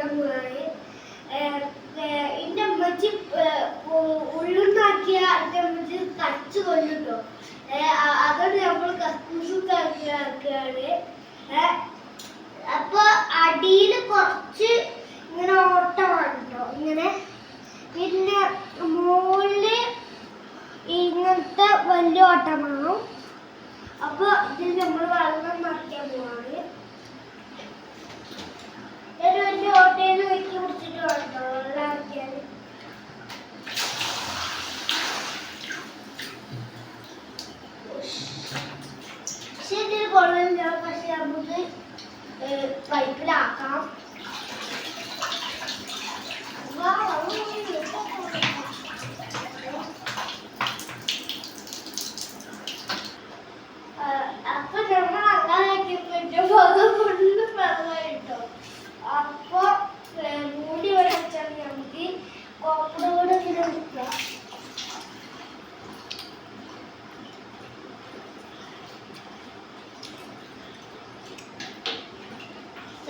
ചെയ്യാൻ പോവാണ് എന്റെ അമ്മച്ചി ഉള്ളുണ്ടാക്കിയ എന്റെ അമ്മച്ചി കച്ച് കൊല്ലുട്ടോ. അതുകൊണ്ട് നമ്മൾ കക്കൂസ് ആക്കുകയാണ് അപ്പൊ അടിയിൽ കുറച്ച് ഇങ്ങനെ ഓട്ടമാണ് കേട്ടോ ഇങ്ങനെ പിന്നെ മുകളിൽ ഇങ്ങനത്തെ വലിയ ഓട്ടമാണോ അപ്പോൾ അപ്പൊ ഇതിൽ നമ്മൾ വെള്ളം നിറയ്ക്കാൻ പോവാണ്. പക്ഷെ ഇതിൽ കൊള്ളില്ല പക്ഷെ നമുക്ക് പൈപ്പിലാക്കാം.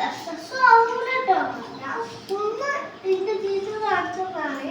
സക്സസ് ആവൂല കേട്ടോ ഞാൻ ഒന്ന് ഇതിന്റെ ചീസ് കാണിച്ചതാണ്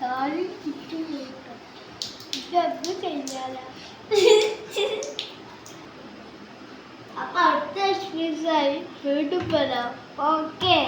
കാലിൽ ചുറ്റും കേട്ടോ ഇതൊക്കെ കഴിഞ്ഞാല അപ്പൊ അടുത്ത എക്സ്പീരിയൻസ് ആയി വീണ്ടും വരാം ഓക്കേ